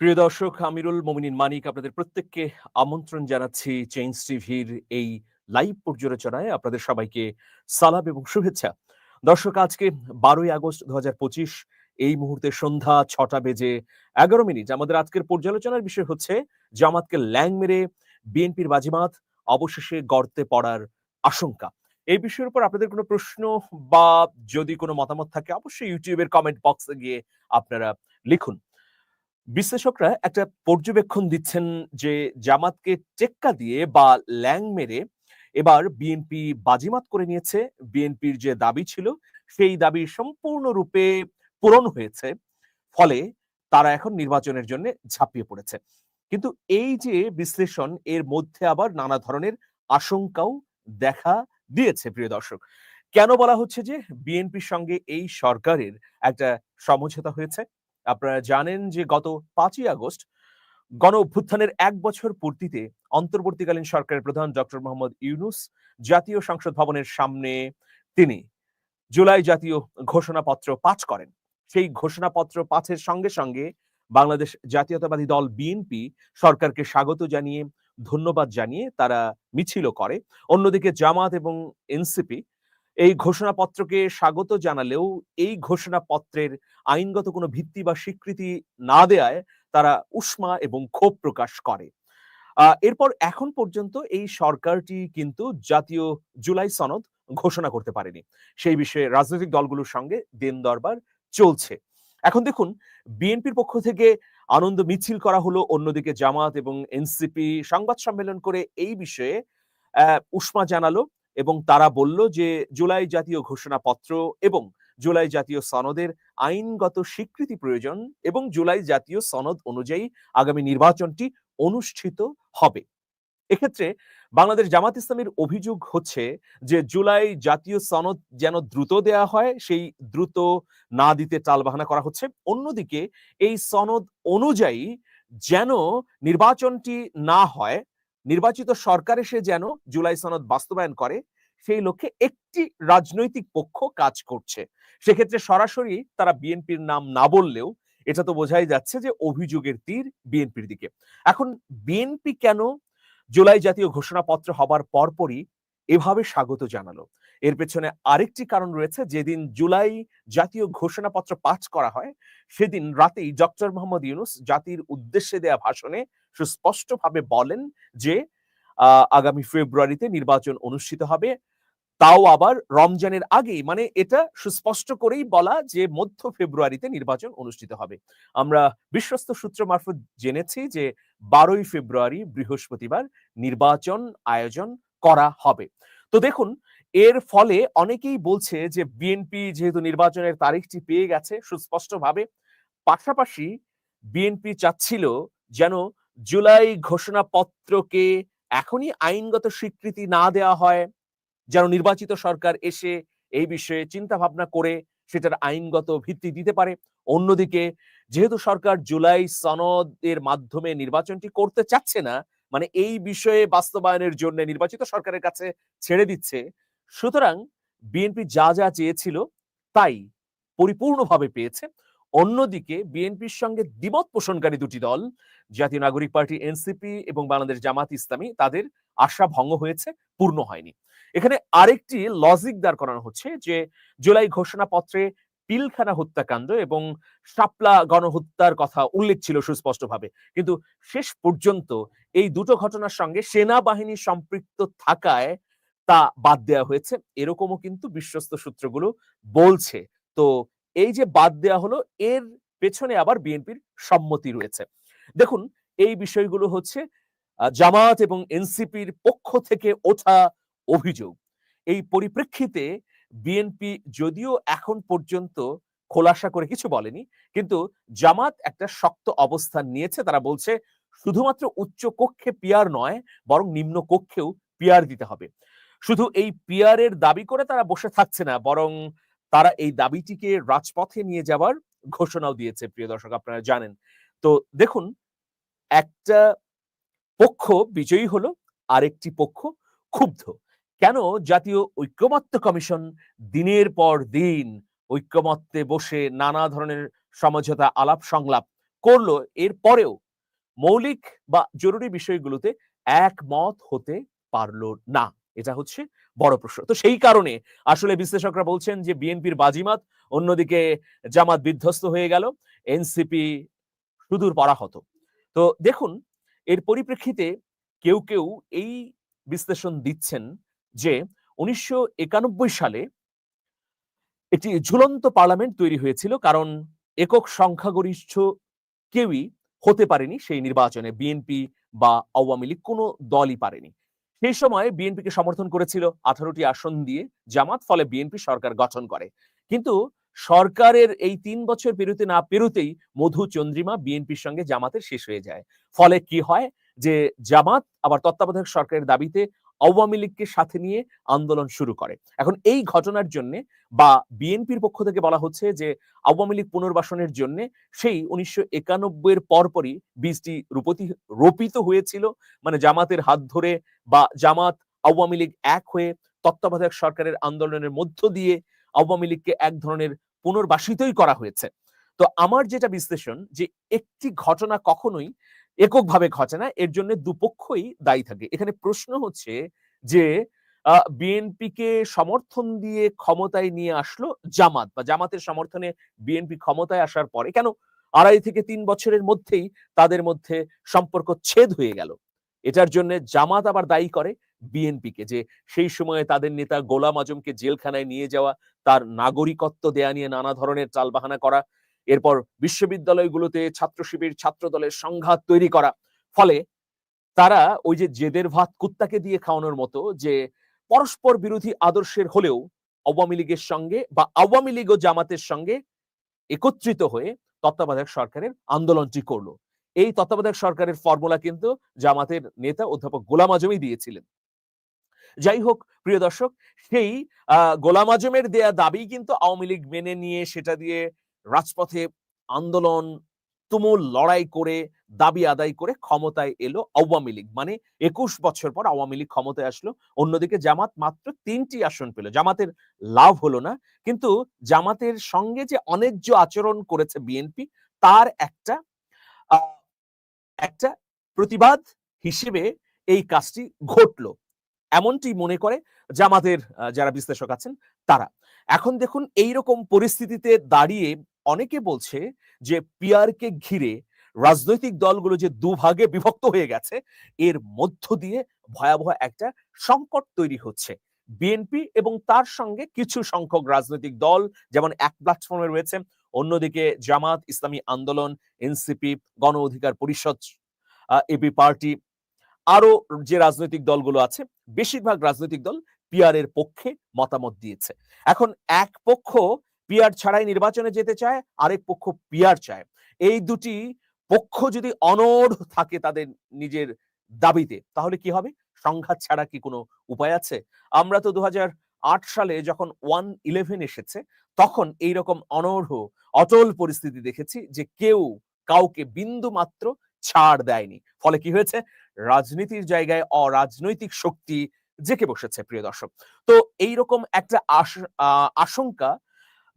প্রিয় দর্শক, আমিরুল মোমিনিন মানিক আপনাদের প্রত্যেককে আমন্ত্রণ জানাচ্ছি চেঞ্জ টিভির এই লাইভ পর্যালোচনায়। আপনাদের সবাইকে সালাম এবং শুভেচ্ছা। দর্শক, আজকে বারোই আগস্ট দু হাজার পঁচিশ, এই মুহূর্তে সন্ধ্যা ছটা বেজে এগারো মিনিট। আমাদের আজকের পর্যালোচনার বিষয় হচ্ছে জামাতকে ল্যাং মেরে বিএনপির বাজিমাত অবশেষে গর্তে পড়ার আশঙ্কা। এই বিষয়ের উপর আপনাদের কোনো প্রশ্ন বা যদি কোনো মতামত থাকে, অবশ্যই ইউটিউবের কমেন্ট বক্সে গিয়ে আপনারা লিখুন। বিশ্লেষকরা একটা পর্যবেক্ষণ দিচ্ছেন যে জামাতকে টেক্কা দিয়ে বা ল্যাং মেরে এবার বিএনপি বাজিমাত করে নিয়েছে। বিএনপির যে দাবি ছিল, সেই দাবি সম্পূর্ণরূপে পূরণ হয়েছে। ফলে তারা এখন নির্বাচনের জন্য ঝাঁপিয়ে পড়েছে। কিন্তু এই যে বিশ্লেষণ, এর মধ্যে আবার নানা ধরনের আশঙ্কাও দেখা দিয়েছে প্রিয় দর্শক। কেন বলা হচ্ছে যে বিএনপির সঙ্গে এই সরকারের একটা সমঝোতা হয়েছে? আপনারা জানেন যে গত পাঁচই আগস্ট গণ অভ্যুত্থানের এক বছর পূর্তিতে অন্তর্বর্তীকালীন সরকারের প্রধান ডক্টর মোহাম্মদ ইউনুস জাতীয় সংসদ ভবনের সামনে তিনি জুলাই জাতীয় ঘোষণাপত্র পাঠ করেন। সেই ঘোষণাপত্র পাঠের সঙ্গে সঙ্গে বাংলাদেশ জাতীয়তাবাদী দল বিএনপি সরকারকে স্বাগত জানিয়ে, ধন্যবাদ জানিয়ে তারা মিছিল করে। অন্যদিকে জামাত এবং এনসিপি এই ঘোষণাপত্রকে স্বাগত জানালেও এই ঘোষণাপত্রের আইনগত কোনো ভিত্তি বা স্বীকৃতি না দেয়ায় তারা উষ্মা এবং ক্ষোভ প্রকাশ করে। এরপর এখন পর্যন্ত এই সরকারটি কিন্তু জাতীয় জুলাই সনদ ঘোষণা করতে পারেনি। সেই বিষয়ে রাজনৈতিক দলগুলোর সঙ্গে দিন দরবার চলছে। এখন দেখুন, বিএনপির পক্ষ থেকে আনন্দ মিছিল করা হলো, অন্যদিকে জামাত এবং এনসিপি সংবাদ সম্মেলন করে এই বিষয়ে উষ্মা জানালো। এবং তারা বলল যে, জুলাই জাতীয় ঘোষণাপত্র এবং জুলাই জাতীয় সনদের আইনগত স্বীকৃতি প্রয়োজন এবং জুলাই জাতীয় সনদ অনুযায়ী আগামী নির্বাচনটি অনুষ্ঠিত হবে। এক্ষেত্রে বাংলাদেশ জামাত ইসলামের অভিযোগ হচ্ছে যে, জুলাই জাতীয় সনদ যেন দ্রুত দেয়া হয়, সেই দ্রুত না দিতে টালবাহানা করা হচ্ছে। অন্যদিকে এই সনদ অনুযায়ী যেন নির্বাচনটি না হয় নির্বাচিত সরকার এসে যেন জুলাই সনদ বাস্তবায়ন করে, সেই লক্ষ্যে একটি রাজনৈতিক পক্ষ কাজ করছে। সেক্ষেত্রে সরাসরি তারা বিএনপির নাম না বললেও এটা তো বোঝাই যাচ্ছে যে অভিযোগের তীর বিএনপির দিকে। এখন বিএনপি কেন জুলাই জাতীয় ঘোষণাপত্র হবার পরপরই এভাবে স্বাগত জানালো? এর পেছনে আরেকটি কারণ রয়েছে, যেদিন জুলাই জাতীয় ঘোষণাপত্র পাঠ করা হয়, সেদিন রাতেই ডক্টর মোহাম্মদ ইউনুস জাতির উদ্দেশ্যে দেয়া ভাষণে সুস্পষ্টভাবে বলেন যে আগামী ফেব্রুয়ারিতে নির্বাচন অনুষ্ঠিত হবে। তাও আবার রমজানের আগেই মানে এটা সুস্পষ্ট করেই বলা যে, মধ্য ফেব্রুয়ারিতে নির্বাচন অনুষ্ঠিত হবে। আমরা বিশ্বস্ত সূত্র মারফত জেনেছি যে, বারোই ফেব্রুয়ারি বৃহস্পতিবার নির্বাচন আয়োজন করা হবে। তো দেখুন, এর ফলে অনেকেই বলছে যে, বিএনপি যেহেতু নির্বাচনের তারিখটি পেয়ে গেছে সুস্পষ্টভাবে, পাশাপাশি বিএনপি চাচ্ছিল যেন জুলাই ঘোষণাপত্রকে এখনই আইনগত স্বীকৃতি না দেওয়া হয়, যেন নির্বাচিত সরকার এসে এই বিষয়ে চিন্তা ভাবনা করে সেটার আইনগত ভিত্তি দিতে পারে। অন্যদিকে, যেহেতু সরকার জুলাই সনদের মাধ্যমে নির্বাচনটি করতে চাচ্ছে না মানে এই বিষয়ে বাস্তবায়নের জন্য নির্বাচিত সরকারের কাছে ছেড়ে দিচ্ছে, সুতরাং বিএনপি যা যা চেয়েছিল তাই পরিপূর্ণভাবে পেয়েছে। অন্যদিকে বিএনপির সঙ্গে দ্বিমত পোষণকারী দুটি দল, জাতীয় নাগরিক পার্টি এনসিপি এবং বাংলাদেশ জামাত ইসলামী, তাদের আশা ভঙ্গ হয়েছে, পূর্ণ হয়নি। এখানে আরেকটি লজিক দাঁড় করানো হচ্ছে যে, জুলাই ঘোষণাপত্রে পিলখানা হত্যাকাণ্ড এবং শাপলা গণহত্যার কথা উল্লেখ ছিল সুস্পষ্টভাবে। কিন্তু শেষ পর্যন্ত এই দুটো ঘটনার সঙ্গে সেনাবাহিনী সম্পৃক্ত থাকায় তা বাদ দেওয়া হয়েছে। এরকমও কিন্তু বিশ্বস্ত সূত্রগুলো বলছে। তো এই যে বাদ দেওয়া হলো, এর পেছনে আবার বিএনপির সম্মতি রয়েছে। দেখুন, এই বিষয়গুলো হচ্ছে জামাত এবং এনসিপির পক্ষ থেকে ওঠা অভিযোগ। এই পরিপ্রেক্ষিতে বিএনপি যদিও এখন পর্যন্ত খোলাসা করে কিছু বলেনি, কিন্তু জামাত একটা শক্ত অবস্থান নিয়েছে। তারা বলছে, শুধুমাত্র উচ্চ কক্ষে পিয়ার নয়, বরং নিম্ন কক্ষেও পিয়ার দিতে হবে। শুধু এই পিয়ারের দাবি করে তারা বসে থাকছে না, বরং তারা এই দাবিটিকে রাজপথে নিয়ে যাবার ঘোষণাও দিয়েছে, প্রিয় দর্শক, আপনারা জানেন। তো দেখুন, একটা পক্ষ বিজয়ী হলো, আরেকটি পক্ষ ক্ষুব্ধ। কেন? জাতীয় ঐক্যমত্য কমিশন দিনের পর দিন ঐক্যমত্যে বসে নানা ধরনের সমঝোতা, আলাপ সংলাপ করল। এর পরেও মৌলিক বা জরুরি বিষয়গুলোতে একমত হতে পারল না। এটা হচ্ছে বড় প্রশ্ন। তো সেই কারণে আসলে বিশ্লেষকরা বলছেন যে বিএনপির বাজিমাত অন্যদিকে জামাত বিধ্বস্ত হয়ে গেল, এনসিপি সুদূর পরাহত। তো দেখুন, এর পরিপ্রেক্ষিতে কেউ কেউ এই বিশ্লেষণ দিচ্ছেন যে উনিশশো একানব্বই সালে একটি ঝুলন্ত পার্লামেন্ট তৈরি হয়েছিল, কারণ একক সংখ্যাগরিষ্ঠ কেউই হতে পারেনি সেই নির্বাচনে, বিএনপি বা আওয়ামী লীগ কোনো দলই পারেনি। সেই সময় বিএনপিকে সমর্থন করেছিল আঠারোটি আসন দিয়ে। জামাত ফলে বিএনপি সরকার গঠন করে। কিন্তু সরকারের এই তিন বছর পেরুতে না পেরুতেই মধু চন্দ্রিমা বিএনপির সঙ্গে জামাতের শেষ হয়ে যায়। ফলে কি হয়? যে জামাত আবার তত্ত্বাবধায়ক সরকারের দাবিতে আওয়ামী লীগকে সাথে নিয়ে আন্দোলন শুরু করে। এখন এই ঘটনার জন্য বা বিএনপির পক্ষ থেকে বলা হচ্ছে যে আওয়ামী লীগ পুনর্বাসনের জন্য সেই উনিশশো একানব্বই এর পরপরই বীজটি রূপতি রোপিত হয়েছিল। মানে জামাতের হাত ধরে বা জামাত আওয়ামী লীগ এক হয়ে তত্ত্বাবধায়ক সরকারের আন্দোলনের মধ্য দিয়ে আওয়ামী লীগকে এক ধরনের পুনর্বাসিতই করা হয়েছে। তো আমার যেটা বিশ্লেষণ যে একটি ঘটনা কখনোই এককভাবে ঘটে না, এর জন্য দুপক্ষই দায়ী থাকে। এখানে প্রশ্ন হচ্ছে যে বিএনপিকে সমর্থন দিয়ে ক্ষমতায় নিয়ে আসলো জামাত বা জামাতের সমর্থনে বিএনপি ক্ষমতায় আসার পরে, কেন আড়াই থেকে তিন বছরের মধ্যেই তাদের মধ্যে সম্পর্ক ছেদ হয়ে গেল? এটার জন্য জামাত আবার দায়ী করে বিএনপিকে যে, সেই সময়ে তাদের নেতা গোলাম আজমকে জেলখানায় নিয়ে যাওয়া, তার নাগরিকত্ব দেয়া নিয়ে নানা ধরনের চালবাহানা করা এরপর বিশ্ববিদ্যালয়গুলোতে ছাত্র শিবির ছাত্র দলের সংঘাত তৈরি করা। ফলে তারা ওই যে জেদের ভাত কুত্তাকে দিয়ে খাওয়ানোর মতো যে পরস্পর বিরোধী আদর্শের হলেও আওয়ামী লীগের সঙ্গে বা আওয়ামী লীগ ও জামাতের সঙ্গে একত্রিত হয়ে তত্ত্বাবধায়ক সরকারের আন্দোলনটি করল। এই তত্ত্বাবধায়ক সরকারের ফর্মুলা কিন্তু জামাতের নেতা অধ্যাপক গোলাম আজমই দিয়েছিলেন। যাই হোক, প্রিয় দর্শক, সেই, আহ, গোলাম আজমের দেয়া দাবি কিন্তু আওয়ামী লীগ মেনে নিয়ে সেটা দিয়ে রাজপথে আন্দোলন, তুমুল লড়াই করে, দাবি আদায় করে ক্ষমতায় এলো আওয়ামী লীগ। মানে একুশ বছর পর আওয়ামী লীগ ক্ষমতায় আসলো। অন্যদিকে জামাত মাত্র তিনটি আসন পেল। জামাতের লাভ হলো না। কিন্তু জামাতের সঙ্গে যে অনেজ্য আচরণ করেছে বিএনপি, তার একটা একটা প্রতিবাদ হিসেবে এই কাজটি ঘটলো। এমনটি মনে করে জামাতের যারা বিশ্লেষক আছেন, তারা। এখন দেখুন এই রকম পরিস্থিতিতে দাঁড়িয়ে অনেকে বলছে যে পিয়ারকে ঘিরে রাজনৈতিক দলগুলো যে দুভাগে বিভক্ত হয়ে গেছে, এর মধ্য দিয়ে ভয়াবহ একটা সংকট তৈরি হচ্ছে। বিএনপি এবং তার সঙ্গে কিছু সংখ্যক রাজনৈতিক দল, যেমন এক প্ল্যাটফর্মে রয়েছে, অন্যদিকে জামাত, ইসলামী আন্দোলন, এনসিপি, গণ অধিকার পরিষদ এবি পার্টি, আরও যে রাজনৈতিক দলগুলো আছে, বেশিরভাগ রাজনৈতিক দল পিয়ারের পক্ষে মতামত দিয়েছে। এখন এক পক্ষ পিয়ার ছাড়াই নির্বাচনে যেতে চায়, আরেক পক্ষ পিয়ার চায়। এই দুটি পক্ষ যদি অনড় থাকে তাদের নিজের দাবিতে, তাহলে কি হবে? সংঘাত ছাড়া কি কোনো উপায় আছে? আমরা তো দু সালে যখন ওয়ান ইলেভেন এসেছে, তখন এই রকম অনর্হ অটল পরিস্থিতি দেখেছি যে কেউ কাউকে বিন্দু মাত্র ছাড় দেয়নি। ফলে কি হয়েছে? রাজনীতির জায়গায় অরাজনৈতিক শক্তি জেকে বসেছে, প্রিয় দর্শক। তো এইরকম একটা আশঙ্কা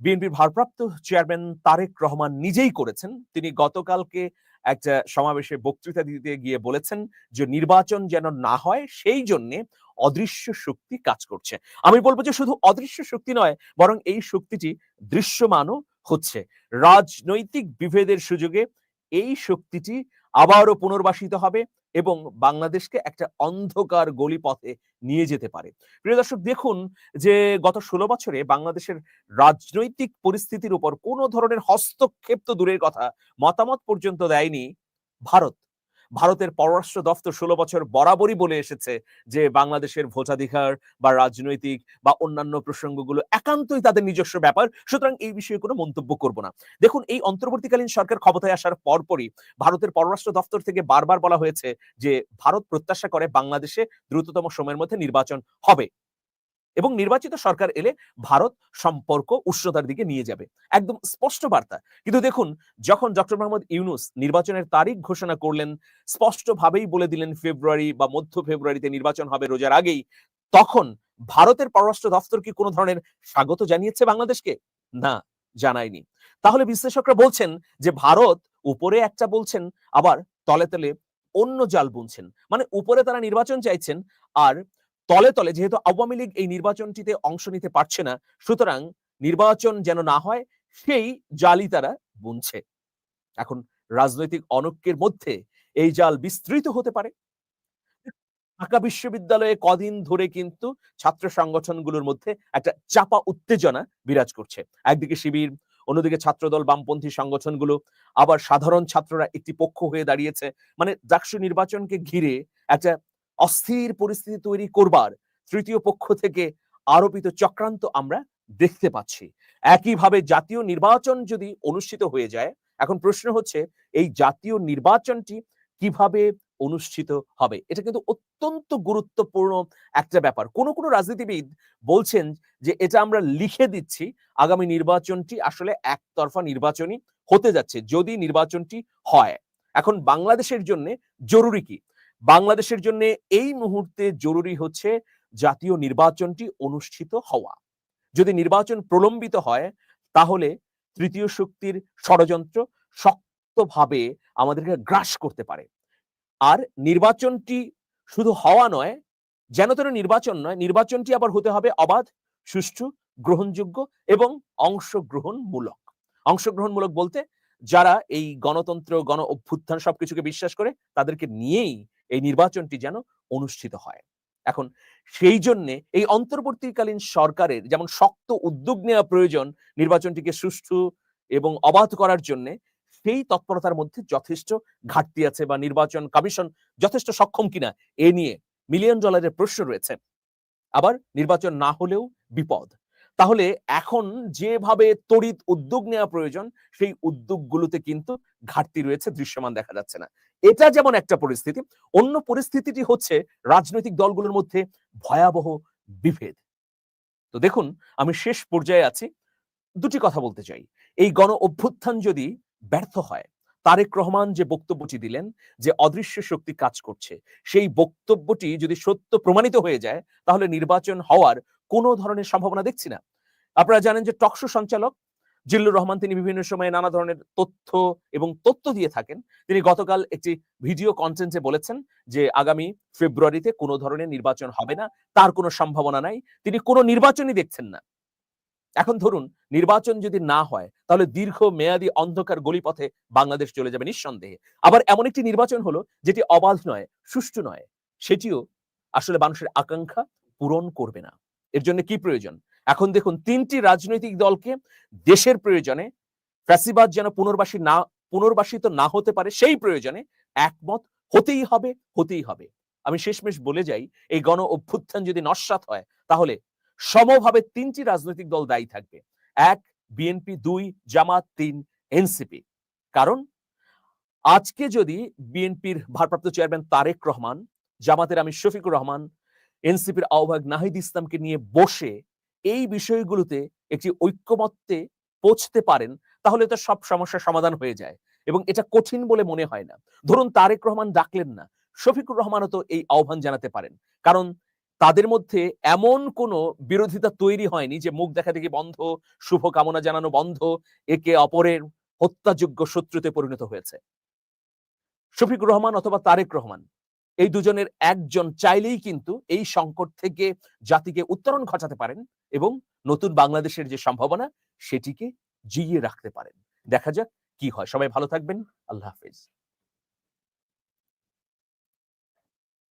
বিএনপির ভারপ্রাপ্ত চেয়ারম্যান তারেক রহমান নিজেই করেছেন। তিনি গতকালকে একটা সমাবেশে বক্তৃতা দিতে গিয়ে বলেছেন যে, নির্বাচন যেন না হয়, সেই জন্যে অদৃশ্য শক্তি কাজ করছে। আমি বলব যে, শুধু অদৃশ্য শক্তি নয়, বরং এই শক্তিটি দৃশ্যমানও হচ্ছে। রাজনৈতিক বিভেদের সুযোগে এই শক্তিটি আবারও পুনর্বাসিত হবে। এবং বাংলাদেশকে একটা অন্ধকার গলি পথে নিয়ে যেতে পারে। প্রিয় দর্শক, দেখুন যে গত ষোলো বছরে বাংলাদেশের রাজনৈতিক পরিস্থিতির উপর কোনো ধরনের হস্তক্ষেপ তো দূরের কথা, মতামত পর্যন্ত দেয়নি ভারত। ভারতের পররাষ্ট্র দফতর ষোলো বছর বরাবরই বলে এসেছে যে বাংলাদেশের ভোটাধিকার বা রাজনৈতিক বা অন্যান্য প্রসঙ্গগুলো একান্তই তাদের নিজস্ব ব্যাপার। সুতরাং এই বিষয়ে কোনো মন্তব্য করব না। দেখুন, এই অন্তর্বর্তীকালীন সরকার ক্ষমতায় আসার পরপরই ভারতের পররাষ্ট্র দফতর থেকে বারবার বলা হয়েছে যে ভারত প্রত্যাশা করে বাংলাদেশে দ্রুততম সময়ের মধ্যে নির্বাচন হবে। এবং নির্বাচিত সরকার এলে ভারত সম্পর্ক উষ্ণতার দিকে নিয়ে যাবে। একদম স্পষ্ট বার্তা। কিন্তু দেখুন, যখন ডক্টর মোহাম্মদ ইউনুস নির্বাচনের তারিখ ঘোষণা করলেন, স্পষ্টভাবেই বলে দিলেন ফেব্রুয়ারি বা মধ্য ফেব্রুয়ারিতে নির্বাচন হবে রোজার আগেই, তখন ভারতের পররাষ্ট্র দফতর কি কোনো ধরনের স্বাগত জানিয়েছে বাংলাদেশকে? না, জানায়নি। তাহলে বিশ্লেষকরা বলছেন যে ভারত উপরে একটা বলছেন, আবার তলে তলে অন্য জাল বুনছেন। মানে উপরে তারা নির্বাচন চাইছেন, আর তলে তলে যেহেতু আওয়ামী লীগ এই নির্বাচনটিতে অংশ নিতে পারছে না, সুতরাং নির্বাচন যেন না হয়, সেই জালই তারা বুনছে। এখন রাজনৈতিক অনৈক্যের মধ্যে এই জাল বিস্তৃত হতে পারে। ঢাকা বিশ্ববিদ্যালয়ে কদিন ধরে কিন্তু ছাত্র সংগঠনগুলোর মধ্যে একটা চাপা উত্তেজনা বিরাজ করছে। একদিকে শিবির, অন্যদিকে ছাত্রদল, বামপন্থী সংগঠনগুলো, আবার সাধারণ ছাত্ররা একটি পক্ষ হয়ে দাঁড়িয়েছে। মানে ডাকসু নির্বাচনকে ঘিরে একটা অস্থির পরিস্থিতি তৈরি করবার তৃতীয় পক্ষ থেকে আরোপিত চক্রান্ত আমরা দেখতে পাচ্ছি। একইভাবে জাতীয় নির্বাচন যদি অনুষ্ঠিত হয়ে যায়, এখন প্রশ্ন হচ্ছে এই জাতীয় নির্বাচনটি কীভাবে অনুষ্ঠিত হবে? এটা কিন্তু অত্যন্ত গুরুত্বপূর্ণ একটা ব্যাপার। কোন কোন রাজনীতিবিদ বলছেন যে এটা আমরা লিখে দিচ্ছি, আগামী নির্বাচনটি আসলে একতরফা নির্বাচনই হতে যাচ্ছে যদি নির্বাচনটি হয়। এখন বাংলাদেশের জন্য জরুরি কি? বাংলাদেশের জন্য এই মুহূর্তে জরুরি হচ্ছে জাতীয় নির্বাচনটি অনুষ্ঠিত হওয়া। যদি নির্বাচন প্রলম্বিত হয়, তাহলে তৃতীয় শক্তির ষড়যন্ত্র শক্তভাবে আমাদেরকে গ্রাস করতে পারে। আর নির্বাচনটি শুধু হওয়া নয়, যেন তেন নির্বাচন নয়, নির্বাচনটি আবার হতে হবে অবাধ, সুষ্ঠু, গ্রহণযোগ্য এবং অংশগ্রহণমূলক। অংশগ্রহণমূলক বলতে যারা এই গণতন্ত্র, গণ অভ্যুত্থান সবকিছুকে বিশ্বাস করে, তাদেরকে নিয়েই এই নির্বাচনটি যেন অনুষ্ঠিত হয়। এখন সেই জন্য এই অন্তর্বর্তীকালীন সরকারের যেমন শক্ত উদ্যোগ নেওয়া প্রয়োজন নির্বাচনটিকে সুষ্ঠু এবং অবাধ করার জন্য, সেই তৎপরতার মধ্যে যথেষ্ট ঘাটতি আছে বা নির্বাচন কমিশন যথেষ্ট সক্ষম কিনা এ নিয়ে মিলিয়ন ডলারের প্রশ্ন রয়েছে। আবার নির্বাচন না হলেও বিপদ। তাহলে এখন যেভাবে তড়িৎ উদ্যোগ নেওয়া প্রয়োজন, সেই উদ্যোগগুলোতে কিন্তু ঘাটতি রয়েছে, দৃশ্যমান দেখা যাচ্ছে না। এটা যেমন একটা পরিস্থিতি, অন্য পরিস্থিতিটি হচ্ছে রাজনৈতিক দলগুলোর মধ্যে ভয়াবহ বিভেদ। তো দেখুন, আমি শেষ পর্যায়ে আছি, দুটি কথা বলতে চাই। এই গণ অভ্যুত্থান যদি ব্যর্থ হয়, তারেক রহমান যে বক্তব্যটি দিলেন যে অদৃশ্য শক্তি কাজ করছে, সেই বক্তব্যটি যদি সত্য প্রমাণিত হয়ে যায়, তাহলে নির্বাচন হওয়ার কোনো ধরনের সম্ভাবনা দেখছি না। আপনারা জানেন যে টকশো সঞ্চালক জিল্লুর রহমান তিনি বিভিন্ন সময়ে নানা ধরনের তথ্য এবং তথ্য দিয়ে থাকেন। তিনি গতকাল একটি ভিডিও কন্টেন্টে বলেছেন যে, আগামী ফেব্রুয়ারিতে কোনো ধরনের নির্বাচন হবে না, তার কোনো সম্ভাবনা নাই। তিনি কোনো নির্বাচনই দেখছেন না। এখন ধরুন, নির্বাচন যদি না হয়, তাহলে দীর্ঘ মেয়াদী অন্ধকার গলিপথে বাংলাদেশ চলে যাবে নিঃসন্দেহে। আবার এমন একটি নির্বাচন হলো, যেটি অবাধ নয়, সুষ্ঠু নয়। সেটিও আসলে মানুষের আকাঙ্ক্ষা পূরণ করবে না। এর জন্য কি প্রয়োজন? এখন দেখুন, তিনটি রাজনৈতিক দলকে দেশের প্রয়োজনে ফ্যাসিবাদ যেন পুনর্বাসী না, পুনর্বাসিত না হতে পারে, সেই প্রয়োজনে একমত হতেই হবে হতেই হবে। আমি শেষমেশ বলে যাই, এই গণ অভ্যুত্থান যদি নস্বাত হয়, তাহলে সমভাবে তিনটি রাজনৈতিক দল দায়ী থাকবে। এক, বিএনপি, দুই, জামাত, তিন, এনসিপি। কারণ আজকে যদি বিএনপির ভারপ্রাপ্ত চেয়ারম্যান তারেক রহমান, জামাতের আমি শফিকুর রহমান, এনসিপির আহ্বায়ক নাহিদ ইসলামকে নিয়ে বসে এই বিষয়গুলোতে একটি ঐক্যমত্যে পৌঁছতে পারেন, তাহলে তো সব সমস্যার সমাধান হয়ে যায় এবং এটা কঠিন বলে মনে হয় না। ধরুন তারেক রহমান ডাকলেন না, শফিকুর রহমানও তো এই আহ্বান জানাতে পারেন। কারণ তাদের মধ্যে এমন কোনো বিরোধিতা তৈরি হয়নি যে মুখ দেখা দেখি বন্ধ শুভ কামনা জানানো বন্ধ, একে অপরের হত্যাযোগ্য শত্রুতে পরিণত হয়েছে। শফিকুর রহমান অথবা তারেক রহমান, এই দুজনের একজন চাইলেই কিন্তু এই সংকট থেকে জাতিকে উত্তরণ ঘটাতে পারেন। এবং নতুন বাংলাদেশের যে সম্ভাবনা, সেটিকে জিইয়ে রাখতে পারেন। দেখা যাক কি হয়। সবাই ভালো থাকবেন। আল্লাহ হাফেজ।